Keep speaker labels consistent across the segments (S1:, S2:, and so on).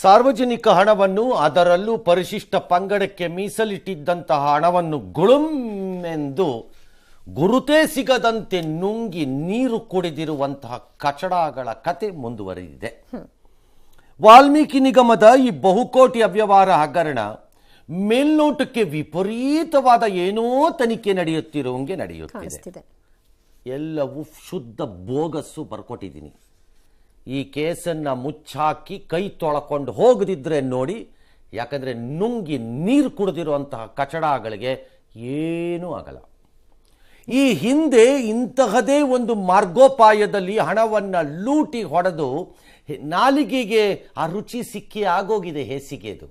S1: ಸಾರ್ವಜನಿಕ ಹಣವನ್ನು ಅದರಲ್ಲೂ ಪರಿಶಿಷ್ಟ ಪಂಗಡಕ್ಕೆ ಮೀಸಲಿಟ್ಟಿದ್ದಂತಹ ಹಣವನ್ನು ಗುಳುಮೆಂದು ಗುರುತೇ ಸಿಗದಂತೆ ನುಂಗಿ ನೀರು ಕುಡಿದಿರುವಂತಹ ಕಚಡಗಳ ಕತೆ ಮುಂದುವರೆದಿದೆ. ವಾಲ್ಮೀಕಿ ನಿಗಮದ ಈ ಬಹುಕೋಟಿ ಅವ್ಯವಹಾರ ಹಗರಣ ಮೇಲ್ನೋಟಕ್ಕೆ ವಿಪರೀತವಾದ ಏನೋ ತನಿಖೆ ನಡೆಯುತ್ತಿರುವಂಗೆ ನಡೆಯುತ್ತಿದೆ. ಎಲ್ಲವೂ ಶುದ್ಧ ಬೋಗಸ್ಸು ಬರ್ಕೊಟ್ಟಿದ್ದೀನಿ. ಈ ಕೇಸನ್ನು ಮುಚ್ಚಾಕಿ ಕೈ ತೊಳ್ಕೊಂಡು ಹೋಗದಿದ್ರೆ ನೋಡಿ ಯಾಕಂದರೆ ನುಂಗಿ ನೀರು ಕುಡಿದಿರುವಂತಹ ಕಚಡಗಳಿಗೆ ಏನೂ ಆಗಲ್ಲ. ಈ ಹಿಂದೆ ಇಂತಹದೇ ಒಂದು ಮಾರ್ಗೋಪಾಯದಲ್ಲಿ ಹಣವನ್ನು ಲೂಟಿ ಹೊಡೆದು ನಾಲಿಗೆಗೆ ಆ ರುಚಿ ಸಿಕ್ಕಿ ಆಗೋಗಿದೆ ಹೇಸಿಗೆದು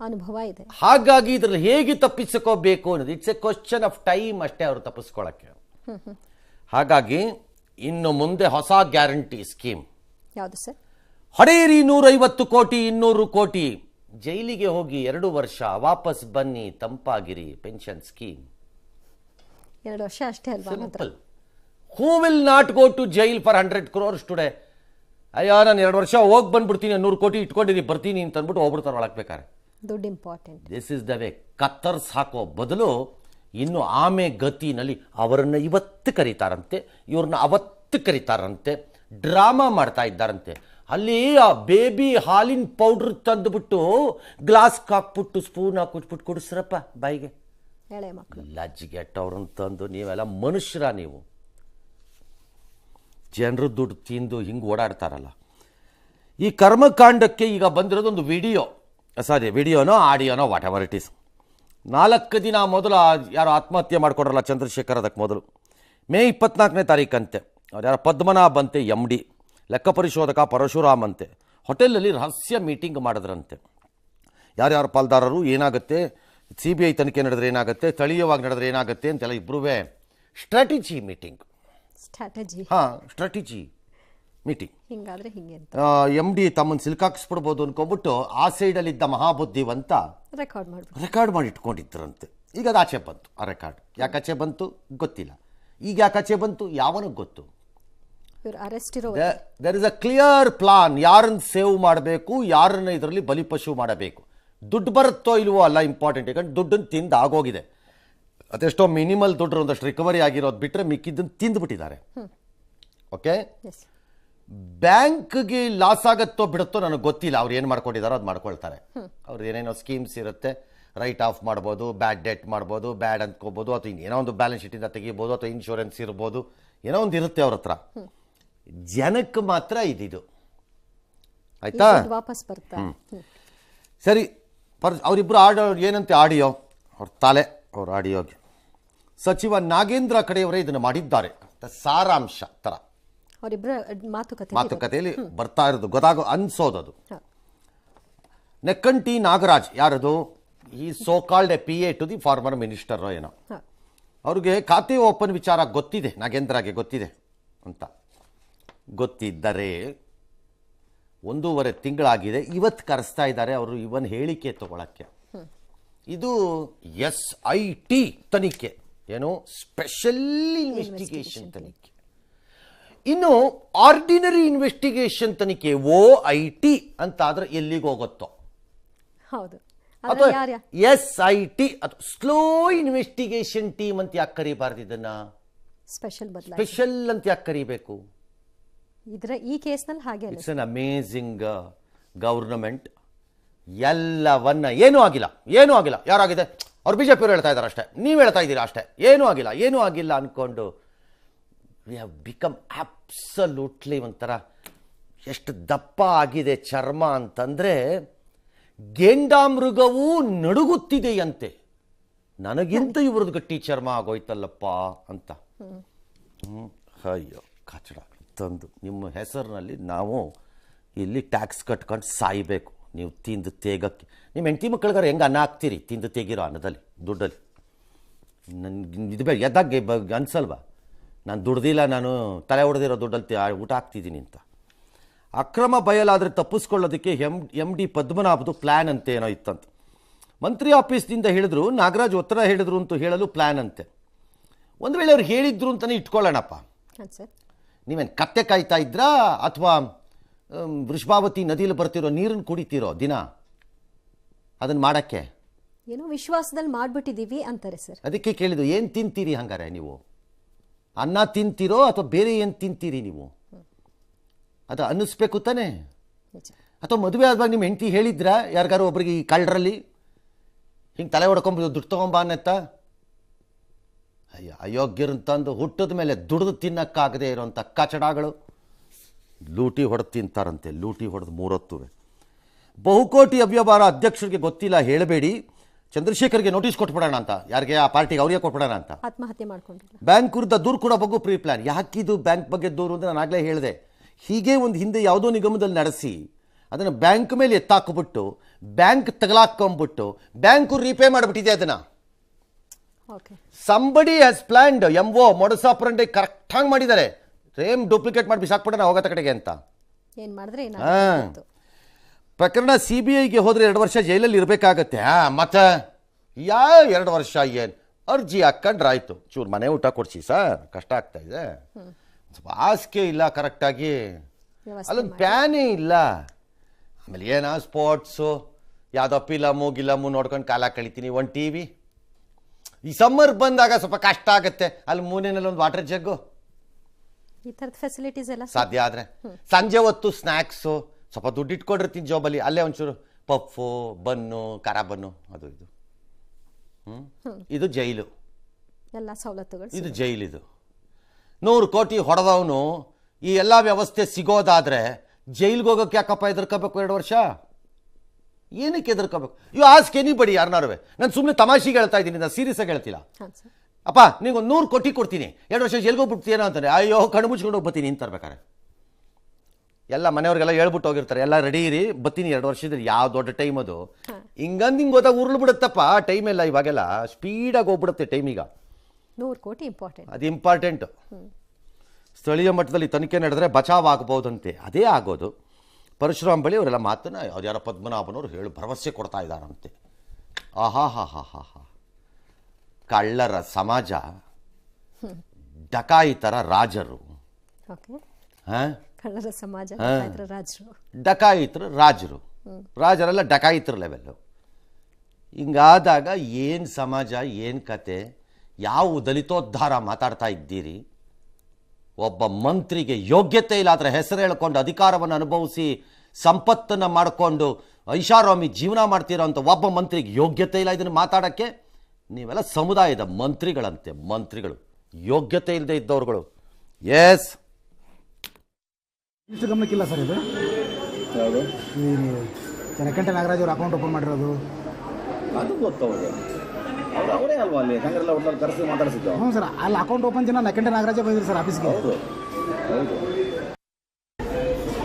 S2: ಅನುಭವ ಇದೆ.
S1: ಹಾಗಾಗಿ ಇದ್ರ ಹೇಗೆ ತಪ್ಪಿಸಿಕೋಬೇಕು ಅನ್ನೋದು it's a question of time ಅಷ್ಟೇ ಅವರು ತಪ್ಪಿಸ್ಕೊಳ್ಳೋಕ್ಕೆ ಹಾಗಾಗಿ ಇನ್ನು ಮುಂದೆ ಹೊಸ ಗ್ಯಾರಂಟಿ ಸ್ಕೀಮ್.
S2: ಯಾವುದು ಸರ್?
S1: ಹೊಡೆಯಿರಿ ನೂರೈವತ್ತು ಕೋಟಿ ಇನ್ನೂರು ಕೋಟಿ. ಜೈಲಿಗೆ ಹೋಗಿ ಎರಡು ವರ್ಷ ವಾಪಸ್ ಬನ್ನಿ ತಂಪಾಗಿರಿ ಪೆನ್ಷನ್ ಸ್ಕೀಮ್.
S2: ಎರಡು ವರ್ಷ ಅಷ್ಟೇ ಅಲ್ವಾ
S1: who will not go to jail for hundred crores today ಅಯ್ಯೋ ನಾನು ಎರಡು ವರ್ಷ ಹೋಗಿ ಬಂದ್ಬಿಡ್ತೀನಿ ನೂರು ಕೋಟಿ ಇಟ್ಕೊಂಡಿದ್ದೀನಿ ಬರ್ತೀನಿ ಅಂತ ಅಂದ್ಬಿಟ್ಟು ಹೋಗ್ಬಿಡ್ತಾರೆ ಒಳಗೆ ಬೇಕಾರೆ
S2: ದುಡ್ಡು important
S1: this is the way ಕತ್ತರ್ಸ್ ಹಾಕೋ ಬದಲು ಇನ್ನು ಆಮೆ ಗತಿನಲ್ಲಿ ಅವರನ್ನು ಇವತ್ತು ಕರೀತಾರಂತೆ ಇವ್ರನ್ನ ಅವತ್ತು ಕರೀತಾರಂತೆ. ಡ್ರಾಮಾ ಮಾಡ್ತಾ ಇದ್ದಾರಂತೆ. ಅಲ್ಲಿ ಆ ಬೇಬಿ ಹಾಲಿನ ಪೌಡ್ರ್ ತಂದುಬಿಟ್ಟು ಗ್ಲಾಸ್ ಹಾಕ್ಬಿಟ್ಟು ಸ್ಪೂನ್ ಹಾಕ್ಬಿಟ್ಬಿಟ್ಟು ಕುಡಿಸ್ರಪ್ಪ ಬಾಯಿಗೆ. ಲಜ್ಜಿಗೆಟ್ಟವ್ರನ್ನ ತಂದು ನೀವೆಲ್ಲ ಮನುಷ್ಯರ ನೀವು. ಜನರು ದುಡ್ಡು ತಿಂದು ಹಿಂಗೆ ಓಡಾಡ್ತಾರಲ್ಲ. ಈ ಕರ್ಮಕಾಂಡಕ್ಕೆ ಈಗ ಬಂದಿರೋದೊಂದು ವಿಡಿಯೋ. ಸಾರಿ ವಿಡಿಯೋನೋ ಆಡಿಯೋನೋ ವಾಟ್ ಎವರ್ ಇಟ್ ಈಸ್ ನಾಲ್ಕು ದಿನ ಮೊದಲು ಯಾರು ಆತ್ಮಹತ್ಯೆ ಮಾಡಿಕೊಡ್ರಲ್ಲ ಚಂದ್ರಶೇಖರ್ ಅದಕ್ಕೆ ಮೊದಲು. ಮೇ ಇಪ್ಪತ್ನಾಲ್ಕನೇ ತಾರೀಕಂತೆ. ಯಾರೋ ಪದ್ಮನಾಭ್ ಅಂತೆ ಎಂ ಡಿ ಲೆಕ್ಕ ಪರಿಶೋಧಕ ಪರಶುರಾಮ್ ಅಂತೆ ಹೋಟೆಲಲ್ಲಿ ರಹಸ್ಯ ಮೀಟಿಂಗ್ ಮಾಡಿದ್ರಂತೆ. ಯಾರ್ಯಾರು ಪಾಲ್ದಾರರು ಏನಾಗುತ್ತೆ? ಸಿ ಬಿ ಐ ತನಿಖೆ ನಡೆದ್ರೆ ಏನಾಗುತ್ತೆ? ಸ್ಥಳೀಯವಾಗಿ ನಡೆದ್ರೆ ಏನಾಗುತ್ತೆ ಅಂತೆಲ್ಲ ಇಬ್ಬರೂ ಸ್ಟ್ರಾಟಜಿ ಮೀಟಿಂಗ್.
S2: ಸ್ಟ್ರಾಟಜಿ.
S1: ಹಾಂ ಸ್ಟ್ರಾಟಜಿ ಮೀಟಿಂಗ್.
S2: ಹಿಂಗಾದ್ರೆ ಹಿಂಗೆ
S1: ಎಂ ಡಿ ತಮ್ಮನ್ನು ಸಿಲ್ಕಾಕ್ಸ್ಬಿಡ್ಬೋದು ಅನ್ಕೊಂಬಿಟ್ಟು ಆ ಸೈಡಲ್ಲಿದ್ದ ಮಹಾಬುದ್ಧಿವಂತ
S2: ರೆಕಾರ್ಡ್ ಮಾಡ್ಬಿಟ್ಟು
S1: ರೆಕಾರ್ಡ್ ಮಾಡಿ ಇಟ್ಕೊಂಡಿದ್ರಂತೆ ಈಗ ಅದು ಆಚೆ ಬಂತು. ಆ ರೆಕಾರ್ಡ್ ಯಾಕಾಚೆ ಆಚೆ ಬಂತು? ಗೊತ್ತಿಲ್ಲ. ಈಗ ಯಾಕಾಚೆ ಬಂತು? ಯಾವನಿಗೆ ಗೊತ್ತು.
S2: ಇವ್ರು ಅರೆಸ್ಟ್ ಇರೋ
S1: there is a clear plan ಯಾರನ್ನು ಸೇವ್ ಮಾಡಬೇಕು ಯಾರನ್ನ ಇದರಲ್ಲಿ ಬಲಿಪಶು ಮಾಡಬೇಕು. ದುಡ್ಡು ಬರುತ್ತೋ ಇಲ್ವೋ ಅಲ್ಲ ಇಂಪಾರ್ಟೆಂಟ್ ಯಾಕಂದ್ರೆ ದುಡ್ಡನ್ನು ತಿಂದು ಆಗೋಗಿದೆ. ಅದೆಷ್ಟೋ ಮಿನಿಮಲ್ ದುಡ್ಡು ಒಂದಷ್ಟು ರಿಕವರಿ ಆಗಿರೋದು ಬಿಟ್ಟರೆ ಮಿಕ್ಕಿದ್ದನ್ನು ತಿಂದುಬಿಟ್ಟಿದ್ದಾರೆ. ಓಕೆ ಬ್ಯಾಂಕ್ಗೆ ಲಾಸ್ ಆಗತ್ತೋ ಬಿಡುತ್ತೋ ನನಗೆ ಗೊತ್ತಿಲ್ಲ. ಅವ್ರು ಏನು ಮಾಡ್ಕೊಂಡಿದ್ದಾರೋ ಅದು ಮಾಡ್ಕೊಳ್ತಾರೆ. ಅವ್ರು ಏನೇನೋ ಸ್ಕೀಮ್ಸ್ ಇರುತ್ತೆ. ರೈಟ್ ಆಫ್ ಮಾಡ್ಬೋದು ಬ್ಯಾಡ್ ಡೆಟ್ ಮಾಡ್ಬೋದು ಬ್ಯಾಡ್ ಅಂದ್ಕೋಬೋದು ಅಥವಾ ಇನ್ನೇನೋ ಒಂದು ಬ್ಯಾಲೆನ್ಸ್ ಶೀಟಿಂದ ತೆಗಿಬೋದು ಅಥವಾ ಇನ್ಶೂರೆನ್ಸ್ ಇರ್ಬೋದು. ಏನೋ ಒಂದು ಇರುತ್ತೆ ಅವ್ರ ಹತ್ರ. ಜನಕ್ಕೆ ಮಾತ್ರ ಇದಿದು. ಆಯ್ತಾ?
S2: ವಾಪಸ್ ಬರ್ತಾ.
S1: ಸರಿ ಪರ್ ಅವರಿಬ್ಬರು ಆಡೋ ಏನಂತೆ ಆಡಿಯೋ? ಅವ್ರ ತಲೆ ಅವ್ರ ಆಡಿಯೋಗೆ. ಸಚಿವ ನಾಗೇಂದ್ರ ಕಡೆಯವರೇ ಇದನ್ನು ಮಾಡಿದ್ದಾರೆ. ಅಂತ ಸಾರಾಂಶ ಥರ.
S2: ಮಾತುಕತೆ
S1: ಮಾತುಕತೆಯಲ್ಲಿ ಬರ್ತಾ. ಇರೋದು ಗೊತ್ತಾಗೋ ಅನ್ಸೋದದು. ನೆಕ್ಕಂಟಿ ನಾಗರಾಜ್ ಯಾರದು? ಈ so called a P A to the former minister ಏನೋ. ಅವ್ರಿಗೆ ಖಾತೆ ಓಪನ್ ವಿಚಾರ ಗೊತ್ತಿದೆ ನಾಗೇಂದ್ರಗೆ ಗೊತ್ತಿದೆ ಅಂತ. ಗೊತ್ತಿದ್ದರೆ ಒಂದೂವರೆ ತಿಂಗಳಾಗಿದೆ. ಇವತ್ತು ಕರೆಸ್ತಾ ಇದ್ದಾರೆ ಅವರು ಇವನ್ ಹೇಳಿಕೆ ತಗೊಳಕ್ಕೆ. ಇದು ಎಸ್ ಐ ಟಿ ತನಿಖೆ. ಏನು? ಸ್ಪೆಷಲ್ ಇನ್ವೆಸ್ಟಿಗೇಷನ್ ತನಿಖೆ. ಇನ್ನು ಆರ್ಡಿನರಿ ಇನ್ವೆಸ್ಟಿಗೇಷನ್ ತನಿಖೆ ಓ ಐ ಟಿ ಅಂತ ಆದ್ರೆ ಎಲ್ಲಿಗೆ ಹೋಗುತ್ತೋ?
S2: ಹೌದು.
S1: ಅಥವಾ ಎಸ್ ಐ ಟಿ ಅದು ಸ್ಲೋ ಇನ್ವೆಸ್ಟಿಗೇಷನ್ ಟೀಮ್ ಅಂತ ಯಾಕೆ ಕರಿಬಾರ್ದು ಇದನ್ನ?
S2: ಸ್ಪೆಷಲ್
S1: ಅಂತ ಯಾಕೆ ಕರಿಬೇಕು?
S2: ಇದ್ರ ಈ ಕೇಸ್ನಲ್ಲಿ ಹಾಗೆ
S1: ಇಟ್ಸ್ ಅನ್ ಅಮೇಝಿಂಗ್ ಗೌರ್ನಮೆಂಟ್ ಎಲ್ಲವನ್ನ ಏನೂ ಆಗಿಲ್ಲ ಏನೂ ಆಗಿಲ್ಲ. ಯಾರಾಗಿದೆ? ಅವ್ರು ಬಿ ಜೆ ಪಿಯವರು ಹೇಳ್ತಾ ಇದ್ದಾರೆ ಅಷ್ಟೇ. ನೀವು ಹೇಳ್ತಾ ಇದ್ದೀರಾ ಅಷ್ಟೇ. ಏನೂ ಆಗಿಲ್ಲ ಏನೂ ಆಗಿಲ್ಲ ಅಂದ್ಕೊಂಡು ವಿ ಹ್ಯಾವ್ ಬಿಕಮ್ ಆಬ್ಸಲ್ಯೂಟ್ಲಿ ಒಂಥರ ಎಷ್ಟು ದಪ್ಪ ಆಗಿದೆ ಚರ್ಮ ಅಂತಂದರೆ ಗೆಂಡಾಮೃಗವೂ ನಡುಗುತ್ತಿದೆಯಂತೆ. ನನಗಿಂತ ಇವ್ರದ್ದು ಗಟ್ಟಿ ಚರ್ಮ ಆಗೋಯ್ತಲ್ಲಪ್ಪ ಅಂತ. ಹ್ಞೂ ಅಯ್ಯೋ ಕಚಡ. ತಂದು ನಿಮ್ಮ ಹೆಸರಿನಲ್ಲಿ ನಾವು ಇಲ್ಲಿ ಟ್ಯಾಕ್ಸ್ ಕಟ್ಕೊಂಡು ಸಾಯಬೇಕು. ನೀವು ತಿಂದು ತೇಗಕ್ಕೆ ನಿಮ್ಮ ಹೆಂಡತಿ ಮಕ್ಕಳಿಗಾರ ಹೆಂಗೆ ಅನ್ನ ಹಾಕ್ತೀರಿ? ತಿಂದು ತೆಗಿರೋ ಅನ್ನದಲ್ಲಿ, ದುಡ್ಡಲ್ಲಿ. ನನ್ಗೆ ಇದು ಬೇಡ, ಎದ್ದಾಗೆ ಬ- ಅನ್ಸಲ್ವಾ? ನಾನು ದುಡ್ದಿಲ್ಲ, ನಾನು ತಲೆ ಹೊಡೆದಿರೋ ದುಡ್ಡಲ್ಲಿ ಊಟ ಹಾಕ್ತಿದ್ದೀನಿ ಅಂತ. ಅಕ್ರಮ ಬಯಲಾದರೆ ತಪ್ಪಿಸ್ಕೊಳ್ಳೋದಕ್ಕೆ ಎಂ ಎಂ ಡಿ ಪದ್ಮನಾಭದು ಪ್ಲ್ಯಾನ್ ಅಂತ ಏನೋ ಇತ್ತಂತ. ಮಂತ್ರಿ ಆಫೀಸ್ನಿಂದ ಹೇಳಿದ್ರು, ನಾಗರಾಜ್ ಉತ್ತರ ಹೇಳಿದ್ರು ಅಂತ ಹೇಳಲು ಪ್ಲ್ಯಾನ್ ಅಂತೆ. ಒಂದು ವೇಳೆ ಅವ್ರು ಹೇಳಿದ್ರು ಅಂತಲೇ ಇಟ್ಕೊಳ್ಳೋಣಪ್ಪ. ನೀವೇನು ಕತ್ತೆ ಕಾಯ್ತಾ ಇದ್ರಾ? ಅಥವಾ ವೃಷಭಾವತಿ ನದಿಯಲ್ಲಿ ಬರ್ತಿರೋ ನೀರನ್ನು ಕುಡಿತಿರೋ ದಿನ? ಅದನ್ನು ಮಾಡೋಕ್ಕೆ?
S2: ಏನೋ ವಿಶ್ವಾಸದಲ್ಲಿ ಮಾಡ್ಬಿಟ್ಟಿದೀವಿ ಅಂತಾರೆ ಸರ್.
S1: ಅದಕ್ಕೆ ಕೇಳಿದ್ದು ಏನು ತಿಂತೀರಿ ಹಂಗಾರೆ ನೀವು? ಅನ್ನ ತಿಂತೀರೋ ಅಥವಾ ಬೇರೆ ಏನು ತಿಂತೀರಿ ನೀವು? ಅದು ಅನ್ನಿಸ್ಬೇಕು ತಾನೆ? ಅಥವಾ ಮದುವೆ ಆದಾಗ ನಿಮ್ಮ ಹೆಂಡತಿ ಹೇಳಿದ್ರ? ಯಾರಿಗಾರು ಒಬ್ಬರಿಗೆ ಈ ಕಳ್ಳರಲ್ಲಿ ಹಿಂಗೆ ತಲೆ ಹೊಡ್ಕೊಂಬ ದುಡ್ಡು ತೊಗೊಂಬ ಅನ್ನತ್ತ? ಅಯ್ಯ ಅಯೋಗ್ಯರಂತಂದು ಹುಟ್ಟದ ಮೇಲೆ ದುಡಿದು ತಿನ್ನಕ್ಕಾಗದೇ ಇರೋಂಥ ಕಚಡಗಳು. ಲೂಟಿ ಹೊಡೆದು ತಿಂತಾರಂತೆ ಲೂಟಿ ಹೊಡೆದು ಮೂರತ್ತುವೆ. ಬಹುಕೋಟಿ ಅವ್ಯವಹಾರ ಅಧ್ಯಕ್ಷರಿಗೆ ಗೊತ್ತಿಲ್ಲ ಹೇಳಬೇಡಿ. ಚಂದ್ರಶೇಖರ್ಗೆ ನೋಟಿಸ್ ಕೊಟ್ಬಿಡೋಣ ಅಂತ. ಯಾರಿಗೆ? ಆ ಪಾರ್ಟಿಗೆ ಅವ್ರಿಗೆ ಕೊಟ್ಬಿಡೋಣ ಅಂತ.
S2: ಆತ್ಮಹತ್ಯೆ ಮಾಡ್ಕೊಂಡು
S1: ಬ್ಯಾಂಕ್ ವಿರುದ್ಧ ದೂರು ಕೂಡ ಬಗ್ಗೆ ಪ್ರೀ ಪ್ಲಾನ್. ಯಾಕಿದು ಬ್ಯಾಂಕ್ ಬಗ್ಗೆ ದೂರು ಅಂತ ನಾನು ಆಗಲೇ ಹೇಳಿದೆ. ಹೀಗೆ ಒಂದು ಹಿಂದೆ ಯಾವುದೋ ನಿಗಮದಲ್ಲಿ ನಡೆಸಿ ಅದನ್ನು ಬ್ಯಾಂಕ್ ಮೇಲೆ ಎತ್ತಾಕ್ಬಿಟ್ಟು ಬ್ಯಾಂಕ್ ತಗಲಾಕೊಂಬಿಟ್ಟು ಬ್ಯಾಂಕು ರೀಪೇ ಮಾಡಿಬಿಟ್ಟಿದೆ ಅದನ್ನು. Somebody has planned M O correct ಕರೆಕ್ಟಾಗಿ ಮಾಡಿದ್ದಾರೆ. ಸೇಮ್ ಡೂಪ್ಲಿಕೇಟ್ ಮಾಡಿ ಬಿಸಾಕ್ಬಿಡೋಣ ಹೋಗತ್ತ ಕಡೆಗೆ ಅಂತ.
S2: ಏನು ಮಾಡಿದ್ರೆ
S1: ಹಾಂ. ಪ್ರಕರಣ ಸಿ ಬಿ ಐಗೆ ಹೋದರೆ ಎರಡು ವರ್ಷ ಜೈಲಲ್ಲಿ ಇರಬೇಕಾಗತ್ತೆ. ಹಾಂ ಮತ್ತೆ ಯಾ ಎರಡು ವರ್ಷ ಏನು? ಅರ್ಜಿ ಹಾಕ್ಕೊಂಡ್ರೆ ಆಯಿತು. ಚೂರು ಮನೆ ಊಟ ಕೊಡಿಸಿ ಸರ್. ಕಷ್ಟ ಆಗ್ತಾ ಇದೆ. ಹಾಸಿಗೆ ಇಲ್ಲ ಕರೆಕ್ಟಾಗಿ. ಅಲ್ಲೊಂದು ಪ್ಯಾನೇ ಇಲ್ಲ. ಆಮೇಲೆ ಏನೋ ಸ್ಪೋರ್ಟ್ಸು ಯಾವುದೋ ಮೂಗಿಲ್ಲ ಮೂ ನೋಡ್ಕೊಂಡು ಕಾಲ ಕಳಿತೀನಿ. ಒಂದು ಟಿ ವಿ. ಈ ಸಮ್ಮರ್ ಬಂದಾಗ ಸ್ವಲ್ಪ ಕಷ್ಟ ಆಗುತ್ತೆ. ಅಲ್ಲಿ ಮೂನೇನಲ್ಲಿ ಒಂದು ವಾಟರ್ ಜಗ್ಗು
S2: ಈ ತರದ ಫೆಸಿಲಿಟೀಸ್ ಎಲ್ಲ?
S1: ಸಾಧ್ಯ ಆದರೆ. ಸಂಜೆ ಹೊತ್ತು ಸ್ನ್ಯಾಕ್ಸು ಸ್ವಲ್ಪ ದುಡ್ಡು ಇಟ್ಕೊಂಡಿರ್ತೀನಿ ಜಾಬಲ್ಲಿ ಅಲ್ಲೇ. ಒಂಚೂರು ಪಫು ಬನ್ನು ಖಾರ ಬನ್ನು ಅದು ಇದು? ಇದು ಜೈಲು.
S2: ಎಲ್ಲ ಸವಲತ್ತುಗಳು
S1: ಇದು ಜೈಲಿದು ನೂರು ಕೋಟಿ ಹೊಡೆದವನು ಈ ಎಲ್ಲ ವ್ಯವಸ್ಥೆ ಸಿಗೋದಾದ್ರೆ ಜೈಲಿಗೆ ಹೋಗೋಕೆ ಯಾಕಪ್ಪ ಎದುರ್ಕೋಬೇಕು ಎರಡು ವರ್ಷ? ಏನಕ್ಕೆ ಹೆದರ್ಕೋಬೇಕು? ಇವು ಆಸ್ಕ್ ಎನಿಬಡಿ ಯಾರನ್ನಾರುವೆ ನಾನು ಸುಮ್ಮನೆ ತಮಾಷೆಗೆ ಹೇಳ್ತಾ ಇದ್ದೀನಿ ನಾನು ಸೀರಿಯಸ್ ಆಗಿ ಹೇಳ್ತಿಲ್ಲ. ಅಪ್ಪ ನೀವು ಒಂದು ನೂರು ಕೋಟಿ ಕೊಡ್ತೀನಿ. ಎರಡು ವರ್ಷ ಜೈಲ್ಗೆ ಹೋಗ್ಬಿಡ್ತೀನೋ ಅಂತಾರೆ ಅಯ್ಯೋ ಕಣ್ಣು ಮುಚ್ಕೊಂಡು ಹೋಗಿ ಬರ್ತೀನಿ ಅಂತ ತರ್ಬೇಕಾರೆ. ಎಲ್ಲ ಮನೆಯವ್ರಿಗೆಲ್ಲ ಹೇಳ್ಬಿಟ್ಟು ಹೋಗಿರ್ತಾರೆ. ಎಲ್ಲ ರೆಡಿ ಇರಿ ಬತ್ತೀನಿ ಎರಡು ವರ್ಷದಲ್ಲಿ. ಯಾವ ದೊಡ್ಡ ಟೈಮ್ ಅದು. ಹಿಂಗಂದು ಹಿಂಗೆ ಹೋದಾಗ ಉರುಳು ಬಿಡುತ್ತಪ್ಪ. ಟೈಮ್ ಎಲ್ಲ ಇವಾಗೆಲ್ಲ ಸ್ಪೀಡಾಗಿ ಹೋಗ್ಬಿಡುತ್ತೆ ಟೈಮ್ ಈಗ.
S2: ನೂರು ಕೋಟಿ ಇಂಪಾರ್ಟೆಂಟ್
S1: ಅದು ಇಂಪಾರ್ಟೆಂಟ್ ಸ್ಥಳೀಯ ಮಟ್ಟದಲ್ಲಿ ತನಿಖೆ ನಡೆದ್ರೆ ಬಚಾವ್ ಆಗ್ಬೋದಂತೆ. ಅದೇ ಆಗೋದು. ಪರಶುರಾಮ್ ಬಳಿ ಅವರೆಲ್ಲ ಮಾತನ್ನು ಅವ್ರು ಯಾರೋ ಪದ್ಮನಾಭನವರು ಹೇಳಿ ಭರವಸೆ ಕೊಡ್ತಾ ಇದ್ದಾರಂತೆ. ಆಹಾ ಹಾ ಹಾ ಹಾ ಹಾ. ಕಳ್ಳರ ಸಮಾಜ ಡಕಾಯಿತರ ರಾಜರು.
S2: ಕಳ್ಳರ ಸಮಾಜ ರಾಜರು.
S1: ಡಕಾಯಿತರು ರಾಜರು. ರಾಜರೆಲ್ಲ ಡಕಾಯಿತರ ಲೆವೆಲ್ಲು ಹಿಂಗಾದಾಗ ಏನು ಸಮಾಜ ಏನು ಕತೆ ಯಾವ ದಲಿತೋದ್ಧಾರ ಮಾತಾಡ್ತಾ ಇದ್ದೀರಿ? ಒಬ್ಬ ಮಂತ್ರಿಗೆ ಯೋಗ್ಯತೆ ಇಲ್ಲ ಆದರೆ ಹೆಸರು ಹೇಳ್ಕೊಂಡು ಅಧಿಕಾರವನ್ನು ಅನುಭವಿಸಿ ಸಂಪತ್ತನ್ನು ಮಾಡಿಕೊಂಡು ಐಷಾರಾಮಿ ಜೀವನ ಮಾಡ್ತಿರೋಂಥ ಒಬ್ಬ ಮಂತ್ರಿಗೆ ಯೋಗ್ಯತೆ ಇಲ್ಲ ಇದನ್ನು ಮಾತಾಡೋಕ್ಕೆ? ನೀವೆಲ್ಲ ಸಮುದಾಯದ ಮಂತ್ರಿಗಳಂತೆ ಮಂತ್ರಿಗಳು. ಯೋಗ್ಯತೆ ಇಲ್ಲದೆ ಇದ್ದವ್ರುಗಳು. ಎಸ್
S3: ಇಷ್ಟು ಗಮನಕ್ಕಿಲ್ಲ ಸರ್ ಇದು.
S4: ಚನಕಂಠ
S3: ಈ ನಾಗರಾಜ್ ಅವ್ರ ಅಕೌಂಟ್ ಓಪನ್ ಮಾಡಿರೋದು.
S4: ಅದು ಅವ್ರು ಅಲ್ವಾ ಅಲ್ಲಿ? ಸಂಘರೆಲ್ಲ ಒಟ್ನಲ್ಲಿ ಕರೆಸಿ ಮಾತಾಡಿಸಿದ್ದು?
S3: ಹ್ಞೂ ಸರ್ ಅಲ್ಲಿ ಅಕೌಂಟ್ ಓಪನ್ ಜನ ನಕಂಠ ನಾಗರಾಜ ಬಂದಿದ್ರು ಸರ್ ಆಫೀಸ್ಗೆ.
S4: ಹೌದು. ಹೌದು.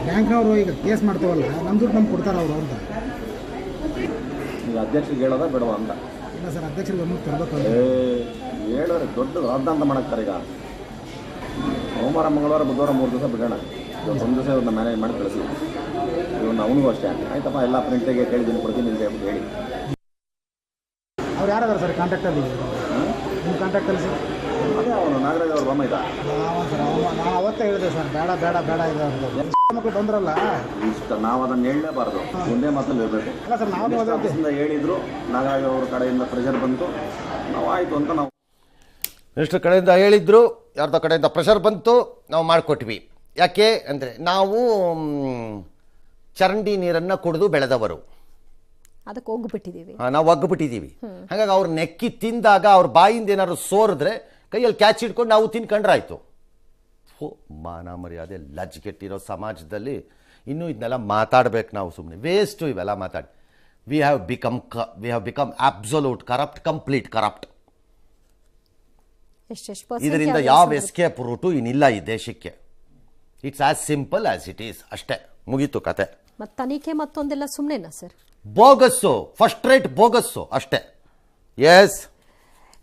S3: ಬ್ಯಾಂಕ್ನವರು ಈಗ ಕೇಸ್ ಮಾಡ್ತೇವಲ್ಲ ನಮ್ ದುಡ್ಡು ನಮ್ಗೆ ಕೊಡ್ತಾರೆ ಅವರು ಅಂತ.
S4: ಈಗ ಅಧ್ಯಕ್ಷರಿಗೆ ಹೇಳೋದ ಬೇಡವಾ ಅಂತ?
S3: ಇಲ್ಲ ಸರ್ ಅಧ್ಯಕ್ಷರಿಗೆ ಗಮನಕ್ಕೆ ತರಬೇಕು
S4: ಏ ಹೇಳೋರು ದೊಡ್ಡ ರಾದ್ದಾಂತ ಮಾಡಕ್ತಾರೆ ಈಗ. ಸೋಮವಾರ ಮಂಗಳವಾರ ಬುಧವಾರ ಮೂರು ದಿವಸ ಬಿಡೋಣ. ಇವತ್ತು ಒಂದು ದಿವಸ ಇವ್ರನ್ನ ಮ್ಯಾನೇಜ್ ಮಾಡಿ ಕಳಿಸಿ. ಇವ್ರನ್ನ ಅವನಿಗೂ ಅಷ್ಟೇ. ಆಯ್ತಪ್ಪ ಎಲ್ಲ ಪ್ರಿಂಟಿಗೆ ಕೇಳಿದ್ದೀನಿ ಕೊಡ್ತೀನಿ ಅಂತ ಹೇಳಿ.
S3: ಅವ್ರು ಯಾರಾದ್ರು ಸರ್ ಕಾಂಟ್ಯಾಕ್ಟಲ್ಲಿ ನಿಮ್ಮ ಕಾಂಟ್ಯಾಕ್ಟಲ್ಲಿ ಸರ್?
S4: ಅದೇ ಅವನು ನಾಗರಾಜ್ ಅವ್ರ ಬೊಮ್ಮ ಇದ್ದ.
S3: ನಾವು ಸರ್ ಅವ- ನಾನು ಅವತ್ತೇ ಹೇಳಿದೆ ಸರ್ ಬೇಡ ಬೇಡ ಬೇಡ ಇದೆ ಅಂತ. ಮಕ್ಕಳು ಬಂದ್ರಲ್ಲ?
S4: ಇಷ್ಟ ನಾವು ಅದನ್ನು ಹೇಳಲೇಬಾರ್ದು. ಒಂದೇ ಮಾತಲ್ಲಿ ಇರಬೇಕು
S3: ಅಲ್ಲ ಸರ್ ನಾವು ಅದೇ
S4: ಆಫೀಸಿಂದ ಹೇಳಿದ್ರು ನಾಗರಾಜ್ ಅವ್ರ ಕಡೆಯಿಂದ ಪ್ರೆಷರ್ ಬಂತು. ನಾವು ಆಯಿತು ಅಂತ ನಾವು
S1: ಮಿನಿಸ್ಟರ್ ಕಡೆಯಿಂದ ಹೇಳಿದ್ರು ಯಾರ್ದೋ ಕಡೆಯಿಂದ ಪ್ರೆಷರ್ ಬಂತು ನಾವು ಮಾಡಿಕೊಟ್ವಿ. ಯಾಕೆ ಅಂದರೆ ನಾವು ಚರಂಡಿ ನೀರನ್ನು ಕುಡಿದು ಬೆಳೆದವರು.
S2: ಅದಕ್ಕೆ ಹೋಗ್ಬಿಟ್ಟಿದೀವಿ
S1: ಆ, ನಾವು ಒಗ್ಬಿಟ್ಟಿದೀವಿ ಹಾಗಾಗಿ ಅವ್ರು ನೆಕ್ಕಿ ತಿಂದಾಗ ಅವ್ರ ಬಾಯಿಂದ ಏನಾದ್ರು ಸೋರಿದ್ರೆ ಕೈಯಲ್ಲಿ ಕ್ಯಾಚ್ ಇಟ್ಕೊಂಡು ನಾವು ತಿನ್ಕೊಂಡ್ರಾಯ್ತು. ಹೋ ಮಾನ ಮರ್ಯಾದೆ ಲಜ್ಜೆಗೆಟ್ಟಿರೋ ಸಮಾಜದಲ್ಲಿ ಇನ್ನೂ ಇದನ್ನೆಲ್ಲ ಮಾತಾಡ್ಬೇಕು ನಾವು ಸುಮ್ಮನೆ ವೇಸ್ಟು ಇವೆಲ್ಲ ಮಾತಾಡಿ. ವಿ ಹ್ಯಾವ್ ಬಿಕಮ್ ಕ we have become absolute corrupt complete corrupt ಇದರಿಂದ ಯಾವ ಎಸ್ಕೇಪ್ ರೂಟು ಇನ್ನಿಲ್ಲ ಈ ದೇಶಕ್ಕೆ. It's as simple as it is ಅಷ್ಟೇ. ಮುಗೀತು ಕತೆ.
S2: ಮತ್ತೆ ತನಿಖೆ ಮತ್ತೊಂದೆಲ್ಲ ಸುಮ್ಮನೆನಾ sir
S1: bogus first rate bogus ಅಷ್ಟೇ. ಎಸ್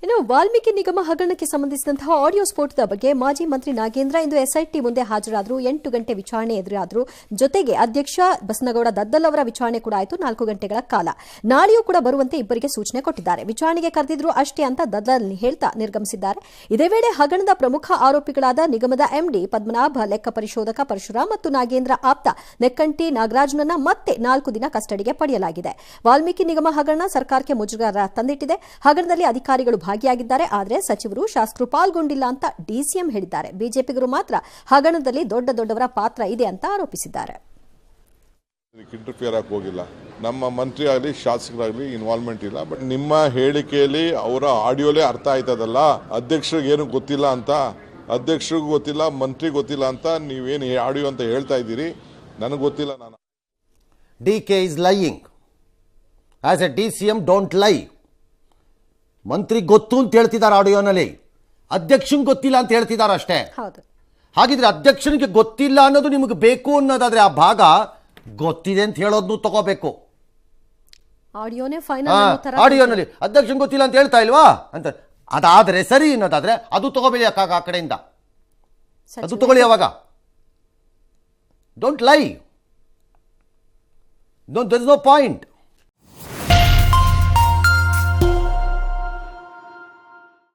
S2: ಇನ್ನು ವಾಲ್ಮೀಕಿ ನಿಗಮ ಹಗರಣಕ್ಕೆ ಸಂಬಂಧಿಸಿದಂತಹ ಆಡಿಯೋ ಸ್ಫೋಟದ ಬಗ್ಗೆ ಮಾಜಿ ಮಂತ್ರಿ ನಾಗೇಂದ್ರ ಇಂದು ಎಸ್ಐಟಿ ಮುಂದೆ ಹಾಜರಾದರು ಎಂಟು ಗಂಟೆ ವಿಚಾರಣೆ ಎದುರಾದರು ಜೊತೆಗೆ ಅಧ್ಯಕ್ಷ ಬಸನಗೌಡ ದದ್ದಲ್ ಅವರ ವಿಚಾರಣೆ ಕೂಡ ಆಯಿತು ನಾಲ್ಕು ಗಂಟೆಗಳ ಕಾಲ. ನಾಳೆಯೂ ಕೂಡ ಬರುವಂತೆ ಇಬ್ಬರಿಗೆ ಸೂಚನೆ ಕೊಟ್ಟಿದ್ದಾರೆ. ವಿಚಾರಣೆಗೆ ಕರೆದಿದ್ರು ಅಷ್ಟೇ ಅಂತ ದದ್ದಲ್ ಹೇಳ್ತಾ ನಿರ್ಗಮಿಸಿದ್ದಾರೆ. ಇದೇ ವೇಳೆ ಹಗರಣದ ಪ್ರಮುಖ ಆರೋಪಿಗಳಾದ ನಿಗಮದ ಎಂಡಿ ಪದ್ಮನಾಭ, ಲೆಕ್ಕ ಪರಿಶೋಧಕ ಪರಶುರಾಮ್ ಮತ್ತು ನಾಗೇಂದ್ರ ಆಪ್ತ ನೆಕ್ಕಂಟಿ ನಾಗರಾಜ್ನನ್ನ ಮತ್ತೆ ನಾಲ್ಕು ದಿನ ಕಸ್ಟಡಿಗೆ ಪಡೆಯಲಾಗಿದೆ. ವಾಲ್ಮೀಕಿ ನಿಗಮ ಹಗರಣ ಸರ್ಕಾರಕ್ಕೆ ಮುಜುಗರ ತಂದಿಟ್ಟಿದೆ. ಹಗರಣದಲ್ಲಿ ಅಧಿಕಾರಿಗಳು ಭಾಗಿಯಾಗಿದ್ದಾರೆ. ಆದರೆ ಸಚಿವರು ಶಾಸಕರು ಪಾಲ್ಗೊಂಡಿಲ್ಲ ಅಂತ ಡಿಸಿಎಂ ಹೇಳಿದ್ದಾರೆ. ಬಿಜೆಪಿಗರು ಮಾತ್ರ ಹಗರಣದಲ್ಲಿ ದೊಡ್ಡ ದೊಡ್ಡವರ ಪಾತ್ರ ಇದೆ ಅಂತ ಆರೋಪಿಸಿದ್ದಾರೆ.
S5: ಇಂಟರ್ಫಿಯರ್ ಹೋಗಿಲ್ಲ. ನಮ್ಮ ಮಂತ್ರಿ ಆಗಲಿ ಶಾಸಕರಾಗಲಿ ಇನ್ವಾಲ್ವ್ಮೆಂಟ್ ಇಲ್ಲ. ಬಟ್ ನಿಮ್ಮ ಹೇಳಿಕೆಯಲ್ಲಿ ಅವರ ಆಡಿಯೋಲೇ ಅರ್ಥ ಆಯ್ತದಲ್ಲ? ಅಧ್ಯಕ್ಷರಿಗೆ ಏನು ಗೊತ್ತಿಲ್ಲ ಅಂತ? ಅಧ್ಯಕ್ಷರಿಗೂ ಗೊತ್ತಿಲ್ಲ ಮಂತ್ರಿ ಗೊತ್ತಿಲ್ಲ ಅಂತ ನೀವೇನು ಆಡಿಯೋ ಅಂತ ಹೇಳ್ತಾ ಇದ್ದೀರಿ? ನನಗೆ ಗೊತ್ತಿಲ್ಲ ನಾನು.
S1: D K is lying. As a D C M don't lie. ಮಂತ್ರಿ ಗೊತ್ತು ಅಂತ ಹೇಳ್ತಿದ್ದಾರೆ ಆಡಿಯೋನಲ್ಲಿ. ಅಧ್ಯಕ್ಷನ್ ಗೊತ್ತಿಲ್ಲ ಅಂತ ಹೇಳ್ತಿದ್ದಾರೆ ಅಷ್ಟೇ. ಹಾಗಿದ್ರೆ ಅಧ್ಯಕ್ಷನಿಗೆ ಗೊತ್ತಿಲ್ಲ ಅನ್ನೋದು ನಿಮಗೆ ಬೇಕು ಅನ್ನೋದಾದ್ರೆ ಆ ಭಾಗ ಗೊತ್ತಿದೆ ಅಂತ ಹೇಳೋದನ್ನು ತಗೋಬೇಕು. ಆಡಿಯೋನಲ್ಲಿ. ಅಧ್ಯಕ್ಷನ್ ಗೊತ್ತಿಲ್ಲ ಅಂತ ಹೇಳ್ತಾ ಇಲ್ವಾ? ಅಂತ ಅದಾದ್ರೆ ಸರಿ ಅನ್ನೋದಾದ್ರೆ ಅದು ತಗೋಬೇಡಿ ಅಕ್ಕ ಆ ಕಡೆಯಿಂದ. ಅದು ತಗೊಳ್ಳಿ ಅವಾಗ. Don't lie don't there is no point